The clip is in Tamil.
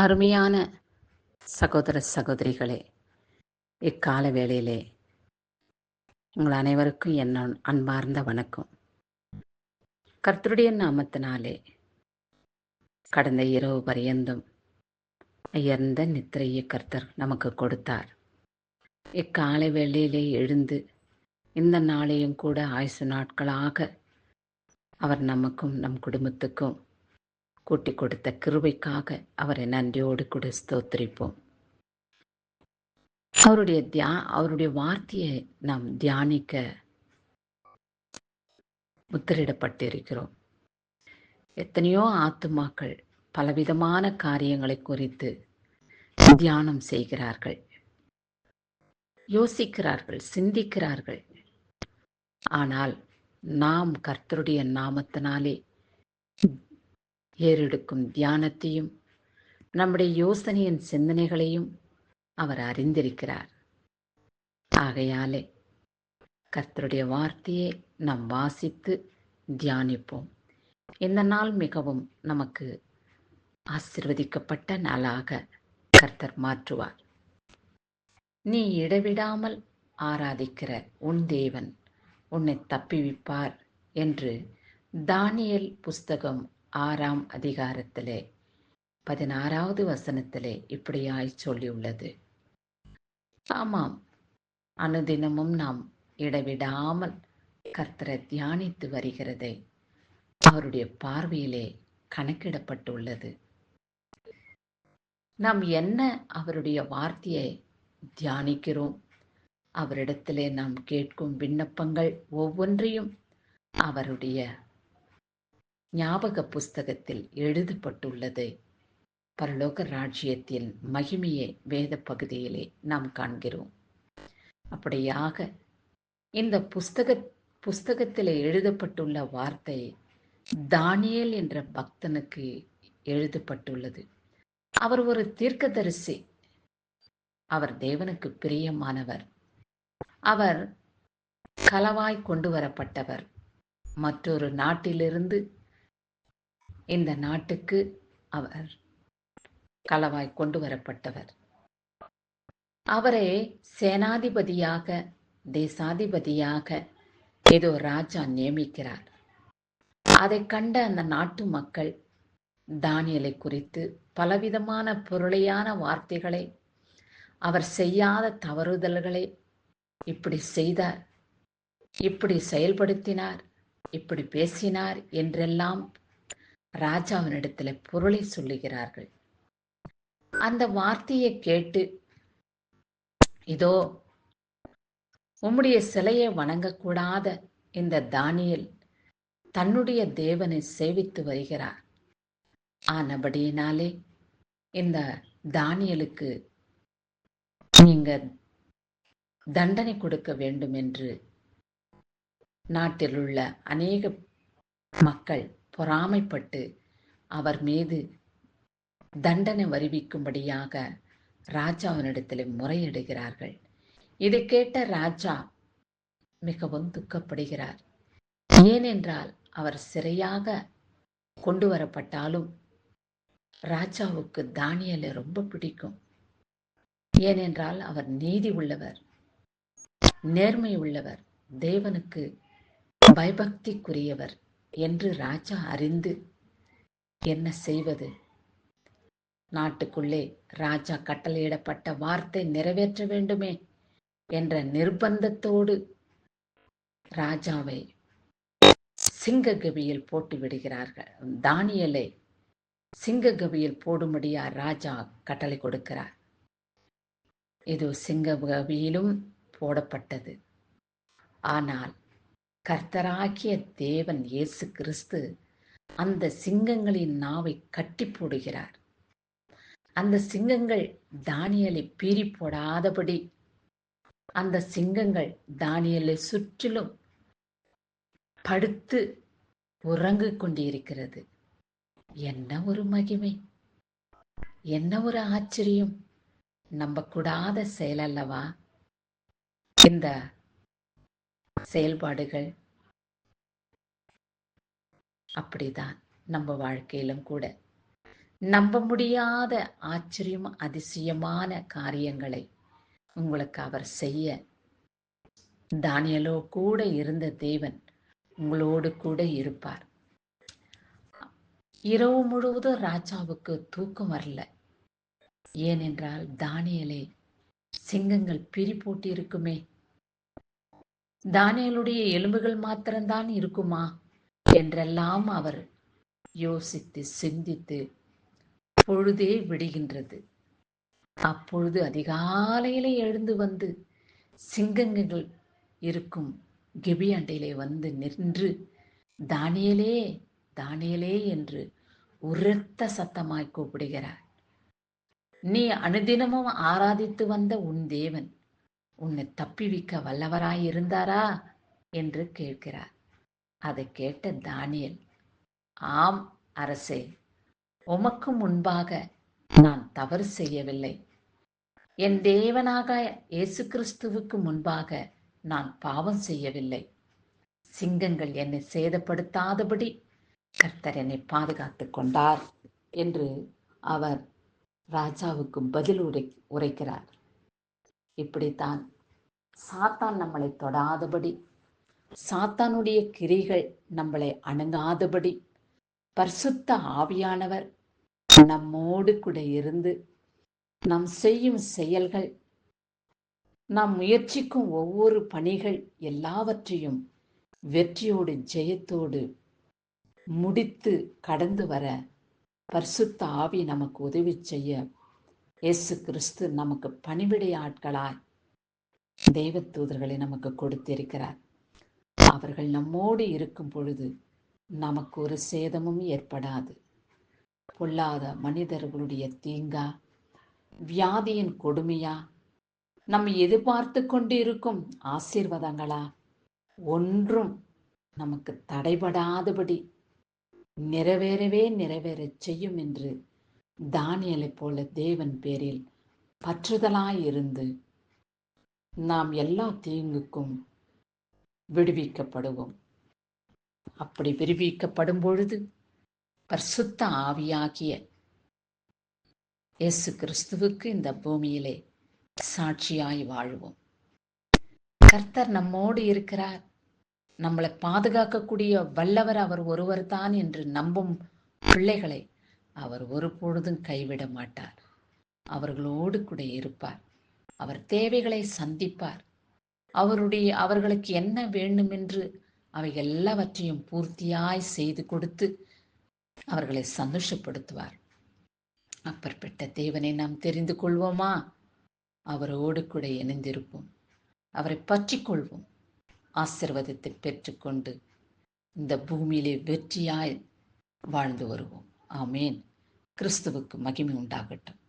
அருமையான சகோதர சகோதரிகளே இக்கால வேளையிலே உங்கள் அனைவருக்கும் என் அன்பார்ந்த வணக்கம். கர்த்தருடைய நாமத்தினாலே கடந்த இரவு பரியந்தும் உயர்ந்த நித்திரையை கர்த்தர் நமக்கு கொடுத்தார். இக்கால வேளையிலே எழுந்து இந்த நாளையும் கூட ஆயுசு நாட்களாக அவர் நமக்கும் நம் குடும்பத்துக்கும் கூட்டி கொடுத்த கிருபைக்காக அவரை நன்றியோடு கூட ஸ்தோத்திரிப்போம். அவருடைய தியா அவருடைய வார்த்தையை நாம் தியானிக்க முத்திரிடப்பட்டிருக்கிறோம் எத்தனையோ ஆத்துமாக்கள் பலவிதமான காரியங்களை குறித்து தியானம் செய்கிறார்கள். யோசிக்கிறார்கள் சிந்திக்கிறார்கள். ஆனால் நாம் கர்த்தருடைய நாமத்தினாலே ஏறெடுக்கும் தியானத்தையும் நம்முடைய யோசனையின் சிந்தனைகளையும் அவர் அறிந்திருக்கிறார். ஆகையாலே கர்த்தருடைய வார்த்தையை நாம் வாசித்து தியானிப்போம். இந்த நாள் மிகவும் நமக்கு ஆசிர்வதிக்கப்பட்ட நாளாக கர்த்தர் மாற்றுவார். நீ இடைவிடாமல் ஆராதிக்கிற உன் தேவன் உன்னை தப்பிவிப்பார் என்று தானியல் புஸ்தகம் ஆறாம் அதிகாரத்திலே பதினாறாவது வசனத்திலே இப்படியாய் சொல்லியுள்ளது. ஆமாம் அனுதினமும் நாம் இடைவிடாமல் கர்த்தரை தியானித்து வருகிறதை அவருடைய பார்வையிலே கணக்கிடப்பட்டுள்ளது. நாம் என்ன அவருடைய வார்த்தையை தியானிக்கிறோம்? அவரிடத்திலே நாம் கேட்கும் விண்ணப்பங்கள் ஒவ்வொன்றையும் அவருடைய ஞாபக புஸ்தகத்தில் எழுதப்பட்டுள்ளது. பரலோக ராஜ்யத்தின் மகிமையை வேத பகுதியிலே நாம் காண்கிறோம். அப்படியாக இந்த புஸ்தக புஸ்தகத்தில் எழுதப்பட்டுள்ள வார்த்தை தானியேல் என்ற பக்தனுக்கு எழுதப்பட்டுள்ளது. அவர் ஒரு தீர்க்கதரிசி. அவர் தேவனுக்கு பிரியமானவர். அவர் களவாய் கொண்டு வரப்பட்டவர். மற்றொரு நாட்டிலிருந்து இந்த நாட்டுக்கு அவர் களவாய் கொண்டு வரப்பட்டவர். அவரை சேனாதிபதியாக தேசாதிபதியாக ஏதோ ராஜா நியமிக்கிறார். அதை கண்ட அந்த நாட்டு மக்கள் தானியலை குறித்து பலவிதமான பொருளையான வார்த்தைகளை அவர் செய்யாத தவறுதல்களை இப்படி செய்தார். இப்படி செயல்படுத்தினார். இப்படி பேசினார் என்றெல்லாம் ராஜாவினிடத்தில் பொருளை சொல்லுகிறார்கள். அந்த வார்த்தையை கேட்டு இதோ உம்முடைய சிலையை வணங்கக்கூடாத இந்த தானியல் தன்னுடைய தேவனை சேவித்து வருகிறார். ஆனபடியினாலே இந்த தானியலுக்கு நீங்க தண்டனை கொடுக்க வேண்டும் என்று நாட்டில் உள்ள அநேக மக்கள் பொறாமைப்பட்டு அவர் மீது தண்டனை வருவிக்கும்படியாக ராஜாவினிடத்தில் முறையிடுகிறார்கள். இதை கேட்ட ராஜா மிகவும் துக்கப்படுகிறார். ஏனென்றால் அவர் சிறையாக கொண்டு வரப்பட்டாலும் ராஜாவுக்கு தானியலை ரொம்ப பிடிக்கும். ஏனென்றால் அவர் நீதி உள்ளவர் நேர்மை உள்ளவர் தேவனுக்கு பயபக்திக்குரியவர். என்று ராஜா அறிந்து என்ன செய்வது நாட்டுக்குள்ளே ராஜா கட்டளையிடப்பட்ட வார்த்தை நிறைவேற்ற வேண்டுமே என்ற நிர்பந்தத்தோடு ராஜாவை சிங்ககவியில் போட்டு விடுகிறார்கள். தானியலை சிங்ககவியில் போடும்படியா ராஜா கட்டளை கொடுக்கிறார். இது சிங்ககவியிலும் போடப்பட்டது. ஆனால் கர்த்தராகிய தேவன் இயேசு கிறிஸ்து அந்த சிங்கங்களின் நாவை கட்டி போடுகிறார். அந்த சிங்கங்கள் தானியலை பீறி போடாதபடி அந்த சிங்கங்கள் தானியலை சுற்றிலும் படுத்து உறங்கிக் கொண்டிருக்கிறது. என்ன ஒரு மகிமை? என்ன ஒரு ஆச்சரியம்? நம்பக்கூடாத செயல் அல்லவா? இந்த செயல்பாடுகள். அப்படிதான் நம்ம வாழ்க்கையிலும் கூட. நம்ப முடியாத ஆச்சரியம் அதிசயமான காரியங்களை உங்களுக்கு அவர் செய்ய. தானியலோ கூட இருந்த தேவன் உங்களோடு கூட இருப்பார். இரவு முழுவதும் ராஜாவுக்கு தூக்கம் வரல. ஏனென்றால் தானியலை சிங்கங்கள் பிரி போட்டிருக்குமே தானியலுடைய எலும்புகள் மாத்திரம்தான் இருக்குமா? என்றெல்லாம் அவர் யோசித்து சிந்தித்து பொழுதே விடுகின்றது. அப்பொழுது அதிகாலையிலே எழுந்து வந்து சிங்கங்கள் இருக்கும் கெபியாண்டையிலே வந்து நின்று தானியலே தானியலே என்று உரத்த சத்தமாய் கூப்பிடுகிறார். நீ அனுதினமும் ஆராதித்து வந்த உன் தேவன் உன்னை தப்பிவிக்க வல்லவராய் இருந்தாரா? என்று கேட்கிறார். அதை கேட்ட தானியல் ஆம் அரசே உமக்கு முன்பாக நான் தவறு செய்யவில்லை. என் தேவனாக இயேசு கிறிஸ்துவுக்கு முன்பாக நான் பாவம் செய்யவில்லை. சிங்கங்கள் என்னை சேதப்படுத்தாதபடி கர்த்தர் என்னை பாதுகாத்துக் கொண்டார் என்று அவர் ராஜாவுக்கு பதில் உரை உரைக்கிறார். இப்படித்தான். சாத்தான் நம்மளை தொடாதபடி. சாத்தானுடைய கிரிகள் நம்மளை அணுகாதபடி. பரிசுத்த ஆவியானவர் நம்மோடு கூட இருந்து நாம் செய்யும் செயல்கள் நாம் முயற்சிக்கும் ஒவ்வொரு பணிகள் எல்லாவற்றையும் வெற்றியோடு ஜெயத்தோடு முடித்து கடந்து வர பரிசுத்த ஆவி நமக்கு உதவி செய்ய இயேசு கிறிஸ்து நமக்கு பணிவிடை ஆட்களாய் தெய்வ தூதர்களை நமக்கு கொடுத்திருக்கிறார். அவர்கள் நம்மோடு இருக்கும் பொழுது நமக்கு ஒரு சேதமும் ஏற்படாது. பொல்லாத மனிதர்களுடைய தீங்கா வியாதியின் கொடுமையா நம்ம எதிர்பார்த்து கொண்டு இருக்கும் ஆசீர்வாதங்களா ஒன்றும் நமக்கு தடைபடாதபடி நிறைவேறவே நிறைவேறச் செய்யும் என்று தானியலைப் போல தேவன் பேரில் பற்றுதலாயிருந்து நாம் எல்லா தீங்குக்கும் விடுவிக்கப்படுவோம். அப்படி விடுவிக்கப்படும் பொழுது பரிசுத்த ஆவியாகிய இயேசு கிறிஸ்துவுக்கு இந்த பூமியிலே சாட்சியாய் வாழ்வோம். கர்த்தர் நம்மோடு இருக்கிறார். நம்மளை பாதுகாக்கக்கூடிய வல்லவர் அவர் ஒருவர் தான் என்று நம்பும் பிள்ளைகளை அவர் ஒருபொழுதும் கைவிட மாட்டார். அவர்களோடு கூட இருப்பார். அவர் தேவைகளை சந்திப்பார். அவருடைய அவர்களுக்கு என்ன வேண்டும் என்று அவை எல்லாவற்றையும் பூர்த்தியாய் செய்து கொடுத்து அவர்களை சந்தோஷப்படுத்துவார். அப்பற்பட்ட தேவனை நாம் தெரிந்து கொள்வோமா? அவரோடு கூட இணைந்திருப்போம். அவரை பற்றி கொள்வோம். ஆசிர்வாதத்தை பெற்றுக்கொண்டு இந்த பூமியிலே வெற்றியாய் வாழ்ந்து வருவோம். ஆமேன். கிறிஸ்துவுக்கு மகிமை உண்டாகட்டும்.